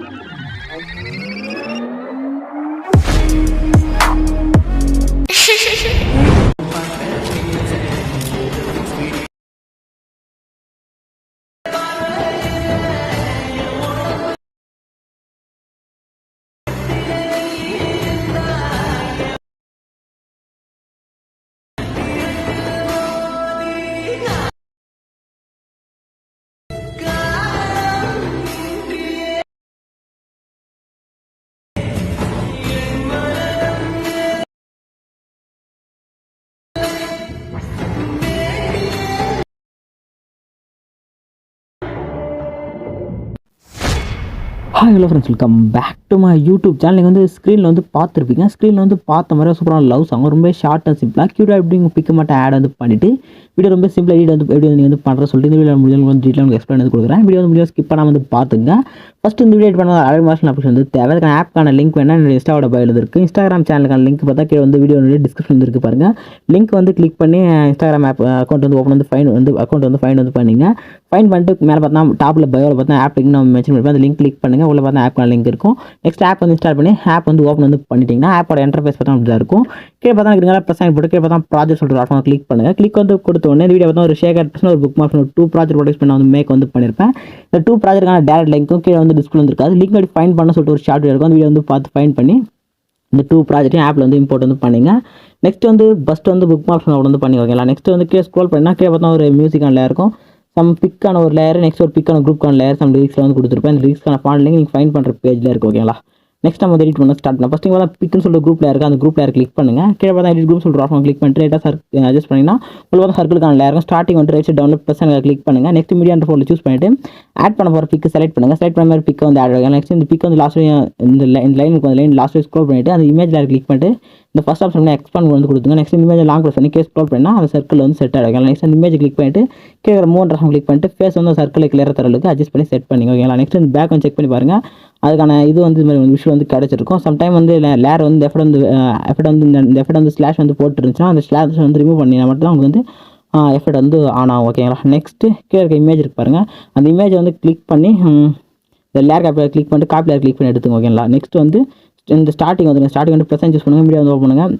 Música hi hello friends welcome back to my YouTube channel நீங்கள் வந்து ஸ்க்ரீனில் வந்து பார்த்துருப்பீங்க. ஸ்க்ரீனில் வந்து பார்த்த மாதிரி சூப்பரான லவ் சாங் ரொம்ப ஷார்ட் அண்ட் சிம்பிளாக க்யூட்டாக எப்படி பிக்க மாட்டேன் ஆட் வந்து பண்ணிவிட்டு வீடியோ ரொம்ப சிம்பிளாக எடிட் வந்து எப்படி நீங்கள் வந்து பண்ணுற சொல்லிட்டு இந்த வீடியோ முடியும் வந்து டீட்டெயில் வந்து எக்ஸ்பிளைன் வந்து கொடுக்குறேன். வீடியோ வந்து முடியும் ஸ்கிப் பண்ணாமல் வந்து பார்த்துங்க ஃபஸ்ட் இந்த வீடியோ பண்ண அழகு மாஷன் ஆப்ஷன் வந்து தேவை அதுக்கான ஆப்க்கான லிங்க் வேணால் என்னோட இன்ஸ்டாவோட பயில் இருக்குது இன்ஸ்டாகிராம் சேனலுக்கான லிங்க் பார்த்தா கீழே வந்து வீடியோ வந்து டிஸ்கிரிப்ஷன் இருக்குது பாருங்கள் லிங்க் வந்து கிளிக் பண்ணி இன்ஸ்டாகிராம் ஆப் அக்கௌண்ட் வந்து ஓப்பன் வந்து ஃபைன் வந்து அக்கௌண்ட் வந்து ஃபைன் வந்து பண்ணிங்க. ஃபைன் பண்ணிட்டு மேலே பார்த்தா டாப்பில் பயோவில் பார்த்தா ஆப் லிங்க் நம்ம மென்ஷன் பண்ணி அந்த லிங்க் கிளிக் பண்ணுங்கள் உள்ள பார்த்தா ஆப்க்கான லிங்க் இருக்கும். நெக்ஸ்ட் ஆப் வந்து இன்ஸ்டால் பண்ணி ஆப் வந்து ஓப்பன் வந்து பண்ணிட்டீங்கன்னா ஆப்போட என்டர்ஃபேஸ் பார்த்தா அப்படி தான் இருக்கும். கீழே பார்த்தா இருக்கிற ப்ரெஸ் ஆகி போட்டு கீழே பார்த்தா ப்ராஜெக்ட் சொல்கிற ஆப்ஷன் கிளிக் பண்ணுங்கள் கிளிக் வந்து கொடுத்த உடனே இந்த வீடியோ பார்த்தா ஒரு ஷேர் ஒரு புக் மார்க் ஒரு டூ ப்ராஜெக்ட் ப்ரொடக்ட் பண்ண வந்து மேக் வந்து பண்ணியிருப்பேன் இந்த டூ ப்ராஜெக்ட்டுக்கான டேரக்ட் லிங்க்கும் கீழே வந்து டிஸ்பிளே வந்து இருக்காது லிங்க் அப்படி ஃபைன் பண்ண சொல்லிட்டு ஒரு ஷார்ட் இருக்கும். அந்த வீடியோ வந்து பார்த்து ஃபைன் பண்ணி இந்த டூ ப்ராஜெக்ட்டையும் ஆப்பில் வந்து இம்போர்ட் வந்து பண்ணிங்க. நெக்ஸ்ட் வந்து ஃபஸ்ட் வந்து புக் மார்க்ஸ் வந்து பண்ணி ஓகேங்களா நெக்ஸ்ட் வந்து கீழே ஸ்க்ரோல் பண்ணால் கீழே பார்த்தா ஒரு மியூசிக்கான லேயர் இருக்கும். சம் பிக்கான ஒரு லேயர் நெக்ஸ்ட் ஒரு பிக்கான குரூப்கான லேயர் சம் லிரிக்ஸ் வந்து கொடுத்துருப்பேன். அந்த லிரிக்ஸ்க்கான ஃபாண்ட் நீங்கள் ஃபைன் பண்ணுற பேஜில் இருக்கு ஓகேங்களா நெக்ஸ்ட் நம்ம எடிட் பண்ண ஸ்டார்ட் பண்ணலாம். ஃபஸ்ட் பார்த்தா பிக்னு சொல்லிட்டு குரூப்ல லேயர் அந்த குரூப் லேயர் கிளிக் பண்ணுங்க. கீழே பார்த்தா எடிட் குரூப் சொல்லிட்டு ஆஃப் கிளிக் பண்ணிட்டு லைட்டாக சர்க் அட்ஜஸ்ட் பண்ணிங்கன்னா உங்களுக்கு வந்து சர்க்கிளுக்கான லேயர் இருக்கும் ஸ்டார்டிங் வந்து ரைட் டவுன்லோட் ப்ளஸ் கிளிக் பண்ணுங்க. நெக்ஸ்ட் மீடியா ஃபோனில் சூஸ் பண்ணிட்டு ஆட் பண்ண போகிற பிக் செலக்ட் பண்ணுங்க. செலக்ட் பண்ண மாதிரி பிக் வந்து ஆட் ஆகும் நெக்ஸ்ட் இந்த பிக் வந்து லாஸ்ட் இந்த இந்த லைனுக்கு வந்து லைன் லாஸ்ட் ஸ்க்ரோல் பண்ணிட்டு அந்த இமேஜ் லேயர் கிளிக் பண்ணிட்டு இந்த ஃபஸ்ட் ஆப்ஷன் எக்ஸ்பாண்ட் வந்து கொடுத்துங்க. நெக்ஸ்ட் இமேஜ் லாங் ப்ரெஸ் பண்ணி கேஸ் ஸ்க்ரோல் பண்ணால் அந்த சர்க்கிள் வந்து செட் ஆகிடும் நெக்ஸ்ட் அந்த இமேஜ் கிளிக் பண்ணிட்டு கேட்குற மூணு ஆப்ஷன் கிளிக் பண்ணிட்டு ஃபேஸ் வந்து சர்க்கிளை கிளியர் தரலுக்கு அட்ஜஸ்ட் பண்ணி செட் பண்ணிங்க. ஓகேங்களா நெக்ஸ்ட் இந்த பேக் வந்து செக் பண்ணி பாருங்கள் அதுக்கான இது வந்து இது மாதிரி விஷயம் வந்து கிடச்சிருக்கும். சம்டைம் வந்து லேர் வந்து எஃபர்ட் வந்து எஃபர்ட் வந்து இந்த இந்த எஃபர்ட் வந்து ஸ்லாஷ் வந்து போட்டுருந்துச்சுன்னா அந்த ஸ்லாஷ் வந்து ரிமூவ் பண்ணினா மட்டும் தான் உங்களுக்கு வந்து எஃபர்ட் வந்து ஆன் ஆகும். ஓகேங்களா நெக்ஸ்ட்டு கீழே இருக்க இமேஜ் இருக்கு பாருங்கள் அந்த இமேஜை வந்து கிளிக் பண்ணி இந்த லேர் காப்பியில் கிளிக் பண்ணிட்டு காப்பி லேர் கிளிக் பண்ணி எடுத்துங்க. ஓகேங்களா நெக்ஸ்ட் வந்து இந்த ஸ்டார்டிங் வந்து ஸ்டார்டிங் வந்து ப்ரெசன்ட் யூஸ் பண்ணுங்கள் மீடியா வந்து ஓப்பன் பண்ணுங்கள்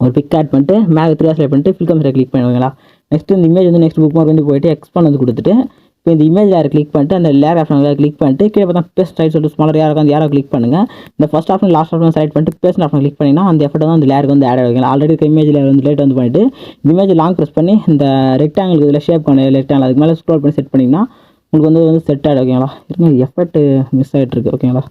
ஒரு பிக் ஆட் பண்ணிட்டு மேலே த்ரீ செலக்ட் பண்ணிட்டு ஃபில் கம்சரை கிளிக் பண்ணுவீங்களா நெக்ஸ்ட் இந்த இமேஜ் வந்து நெக்ஸ்ட் புக் மார்க் வந்து போயிட்டு எக்ஸ்பான் வந்து கொடுத்துட்டு இப்போ இந்த இமேஜ் யார் கிளிக் பண்ணிட்டு அந்த லேர் ஆப்ஷன் கிளிக் பண்ணிட்டு கீழே பார்த்தா பெஸ்ட் சைட் சொல்லிட்டு ஸ்மாலர் யாராக அந்த யாரோ கிளிக் பண்ணுங்க. இந்த first option last option select பண்ணிட்டு பெஸ்ட் ஆப்ஷன் கிளிக் பண்ணிங்கன்னா அந்த எஃபர்ட் வந்து அந்த லேருக்கு வந்து ஆட் ஆகும் ஆல்ரெடி இமேஜ் லேர் வந்து லேட் வந்து பண்ணிட்டு இமேஜ் லாங் ப்ரெஸ் பண்ணி இந்த ரெக்டாங்கிள் இதில் ஷேப் பண்ண ரெக்டாங்கிள் அதுக்கு மேலே ஸ்க்ரோல் பண்ணி செட் பண்ணிங்கன்னா உங்களுக்கு வந்து வந்து செட் ஆகிடும் ஓகேங்களா இருங்க எஃபர்ட் மிஸ் ஆகிட்டு இருக்கு ஓகேங்களா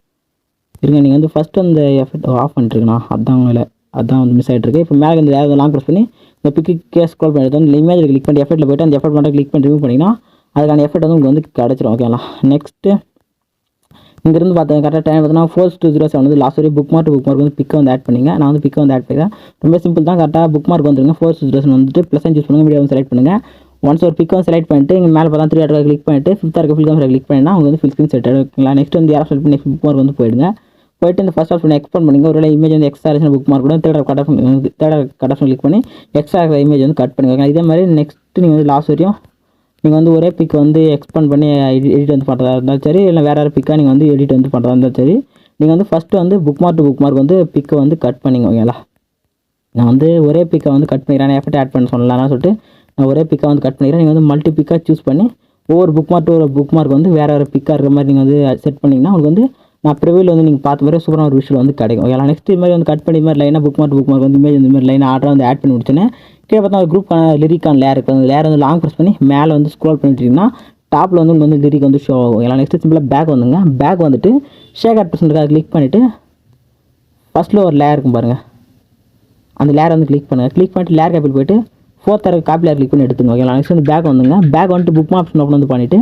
இருங்க நீங்கள் வந்து ஃபஸ்ட்டு அந்த எஃபெக்ட் ஆஃப் பண்ணிட்டுருக்கண்ணா அதான் மேலே அதான் வந்து மிஸ் ஆகிட்டு இருக்கு இப்போ மேலே இந்த வேறு லாங் ப்ரெஸ் பண்ணி இந்த பிக்கு கேஸ் கால் பண்ணிட்டு வந்து இமேஜில் கிளிக் பண்ணி எஃபெக்ட்டில் போய்ட்டு அந்த எஃபெக்ட் மட்டும் கிளிக் பண்ணி ரிமூவ் பண்ணிங்கன்னா அதுக்கான எஃபெக்ட் வந்து உங்களுக்கு வந்து கிடச்சிரும். ஓகேங்களா நெக்ஸ்ட்டு இங்கேருந்து பார்த்தீங்க கரெக்டாக டைம் பார்த்தீங்கன்னா ஃபோர் டூ ஜீரோ செவன் வந்து லாஸ்ட் வரையும் புக் மார்க் புக் மார்க் வந்து பிக்கை வந்து ஆட் பண்ணிங்க. நான் வந்து பிக்கை வந்து ஆட் பண்ணிக்கிறேன். ரொம்ப சிம்பிள் தான் கரெக்டாக புக் மார்க் வந்துருங்க. ஃபோர் டூ ஜீரோ செவன் வந்துட்டு ப்ளஸ் சூஸ் பண்ணுங்க வீடியோ வந்து செலக்ட் பண்ணுங்கள் ஒன்ஸ் ஒரு பிக் வந்து செலக்ட் பண்ணிட்டு இங்கே மேலே பார்த்தா த்ரீ ஆட் கிளிக் பண்ணிட்டு ஃபிஃப்த் இருக்க ஃபில் கிளிக் பண்ணிங்கன்னா உங்களுக்கு வந்து ஃபில் ஸ்க்ரீன் செட் ஓகேங்களா நெக்ஸ்ட் வந்து யாரும் செலக்ட் பண்ணி புக் மார்க் வந்து போயிடுங்க. போயிட்டு இந்த ஃபஸ்ட் ஆப்ஷன் எக்ஸ்போர்ட் பண்ணிங்க. ஒரு இமேஜ் வந்து எக்ஸ்ட்ரா புக் மார்க் கூட third cut off third cut off click பண்ணி எக்ஸ்ட்ரா இருக்கிற இமேஜ் வந்து கட் பண்ணிக்கோங்க. இதே மாதிரி நெக்ஸ்ட் நீங்கள் வந்து லாஸ்ட் வரையும் நீங்கள் வந்து ஒரே பிக் வந்து எக்ஸ்பேண்ட் பண்ணி எடிட் வந்து பண்ணுறதா இருந்தாலும் சரி இல்லை வேறு வேறு பிக்காக நீங்கள் வந்து எடிட் வந்து பண்ணுறதா இருந்தாலும் சரி நீங்கள் வந்து ஃபஸ்ட்டு வந்து bookmark to bookmark வந்து பிக்கை வந்து கட் பண்ணிங்க ஓகேங்களா நான் வந்து ஒரே பிக்கை வந்து கட் பண்ணிக்கிறேன். எஃபர்ட் ஆட் பண்ண சொல்லலாம்னு சொல்லிட்டு நான் ஒரே பிக்கை வந்து கட் பண்ணிக்கிறேன். நீங்கள் வந்து மல்டி பிக்காக சூஸ் பண்ணி ஒவ்வொரு புக் மார்க் ஒரு புக் மார்க் வந்து வேறு வேறு பிக்காக இருக்கிற மாதிரி நீங்கள் வந்து செட் பண்ணிங்கன்னா உங்களுக்கு வந்து நான் ப்ரிவியூவில் வந்து நீங்கள் பார்த்த மாதிரி சூப்பரான ஒரு விஷயம் வந்து கிடைக்கும். ஓகே நெக்ஸ்ட் இது மாதிரி வந்து கட் பண்ணி மாதிரி லைனாக புக் மார்க் புக் மார்க் வந்து இமேஜ் இந்த மாதிரி லைனாக ஆர்டராக வந்து ஆட் பண்ணி முடிச்சோன்னே கீழே பார்த்தா ஒரு குரூப்பான லிரிக்கான லேர் இருக்குது அந்த லேர் வந்து லாங் ப்ரெஸ் பண்ணி மேலே வந்து ஸ்க்ரோல் பண்ணிட்டீங்கன்னா டாப்பில் வந்து உங்களுக்கு வந்து லிரிக் வந்து ஷோ ஆகும். எல்லாம் நெக்ஸ்ட் சிம்பிளாக பேக் வந்துங்க. பேக் வந்துட்டு ஷேக் ஆட் பர்சன்ட்டுக்காக கிளிக் பண்ணிவிட்டு ஃபஸ்ட்டில் ஒரு லேயர் இருக்கும் பாருங்கள் அந்த லேர் வந்து கிளிக் பண்ணுங்கள் கிளிக் பண்ணிட்டு லேர் கேபிள் போய்ட்டு ஃபோர்த் தர காப்பி லேர் கிளிக் பண்ணி எடுத்துங்க ஓகே நெக்ஸ்ட் வந்து பேக் வந்துங்க. பேக் வந்துட்டு புக் ஆப்ஷன் ஓப்பன் வந்து பண்ணிவிட்டு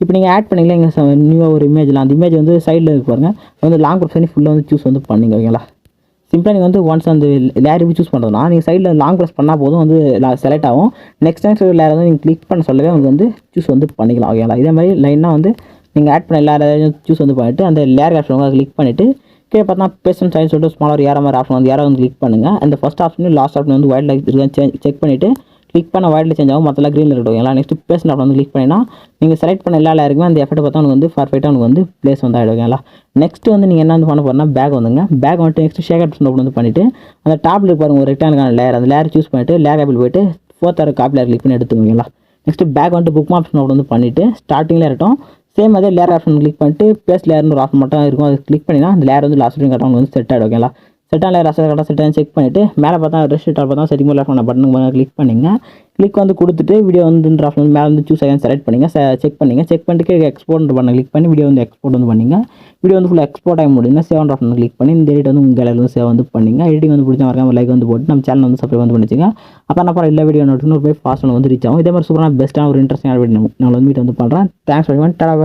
இப்போ நீங்கள் ஆட் பண்ணிங்களா? இங்கே நியூவாக ஒரு இமேஜில் அந்த இமேஜ் வந்து சைடில் இருக்கு பாருங்கள் வந்து லாங் ப்ரெஸ் பண்ணி ஃபுல்லாக வந்து சூஸ் வந்து பண்ணிங்க ஓகேங்களா சிம்பிளாக நீங்கள் வந்து ஒன்ஸ் அந்த லேர் சூஸ் பண்ணுறதுனா நீங்கள் சைடில் லாங் ப்ரெஸ் பண்ணால் போதும் வந்து செலக்ட் ஆகும். நெக்ஸ்ட் டைம் லேர் வந்து நீங்கள் கிளிக் பண்ண சொல்லவே உங்களுக்கு வந்து சூஸ் வந்து பண்ணிக்கலாம் ஓகேங்களா இதே மாதிரி லைனாக வந்து நீங்கள் ஆட் பண்ண எல்லா சூஸ் வந்து பண்ணிவிட்டு அந்த லேர் ஆப்ஷன் கிளிக் பண்ணிவிட்டு கீழே பார்த்தா பேசன் சைன் சொல்லிட்டு ஸ்மாலர் ஏற மாதிரி ஆப்ஷன் வந்து யாரோ வந்து கிளிக் பண்ணுங்கள் அந்த ஃபஸ்ட் ஆப்ஷன் லாஸ்ட் ஆப்ஷன் வந்து வைல்ட் லைஃப் செக் பண்ணிவிட்டு கிளிக் பண்ண வயலில் சேஞ்ச் ஆகும். மொத்தம் க்ரீனில் இருக்கட்டும் எல்லாம் நெக்ஸ்ட் பேஸ்ட் ஆப்ஷன் வந்து கிளிக் பண்ணினா நீங்கள் செலக்ட் பண்ண எல்லா லேருக்குமே அந்த எஃபெக்ட் பார்த்தா உங்களுக்கு வந்து பர்ஃபெக்டாக உங்களுக்கு வந்து ப்ளேஸ் வந்து ஆகிடுவீங்களா நெக்ஸ்ட் வந்து நீங்கள் என்ன வந்து பண்ண போகிறனா பேக் வந்துங்க. பேக் வந்துட்டு நெக்ஸ்ட் ஷேக் ஆப்ஷன் ஓப்பன் வந்து பண்ணிவிட்டு அந்த டாப்பில் பாருங்க ஒரு ரெக்டானுக்கான லேயர் அந்த லேயர் சூஸ் பண்ணிட்டு லேர் ஆப்பிள் போயிட்டு ஃபோர்த் ஆர் காப்பி கிளிக் பண்ணி எடுத்துக்கோங்களா நெக்ஸ்ட் பேக் வந்துட்டு புக் ஆப்ஷன் ஓப்பன் வந்து பண்ணிவிட்டு ஸ்டார்டிங்கில் இருக்கட்டும் சேம் அதே லேயர் ஆப்ஷன் கிளிக் பண்ணிட்டு பேஸ் லேர்னு ஒரு ஆப்ஷன் மட்டும் இருக்கும். அது கிளிக் பண்ணினா அந்த லேயர் வந்து லாஸ்ட் வரைக்கும் கரெக்டாக வந்து செட் ஆகிடும் ஓகேங்களா செட் ஆன கரெக்டாக செட் செக் பண்ணிவிட்டு மேலே பார்த்தா ரெஸ்ட் பார்த்தா செட்டிங் மேலே பண்ண பட்டன் கிளிக் பண்ணிங்க. கிளிக் வந்து கொடுத்துட்டு வீடியோ வந்து ஆப்ஷன் மேலே வந்து சூஸ் ஆகி செலக்ட் பண்ணிங்க. செக் பண்ணிங்க. செக் பண்ணிட்டு எக்ஸ்போர்ட் பண்ண கிளிக் பண்ணி வீடியோ வந்து எக்ஸ்போர்ட் வந்து பண்ணிங்க. வீடியோ வந்து ஃபுல்லாக எக்ஸ்போர்ட் ஆகி முடியும்னா சேவ் ஆப்ஷன் கிளிக் பண்ணி இந்த எடிட் வந்து உங்கள் கேலரி வந்து சேவ் வந்து பண்ணிங்க. எடிட்டிங் வந்து பிடிச்ச மறக்காம லைக் வந்து போட்டு நம்ம சேனல் வந்து சப்ஸ்கிரைப் வந்து பண்ணிச்சுங்க அப்போ நான் அப்புறம் எல்லா வீடியோ நோட்டிஃபிகேஷன் போய் ஃபாஸ்ட் வந்து ரீச் ஆகும். இதே மாதிரி சூப்பரான பெஸ்ட்டான ஒரு இன்ட்ரெஸ்டிங்கான வீடியோ நான் வந்து மீட் வந்து பண்ணுறேன் தேங்க்ஸ் ஃபார் டாடா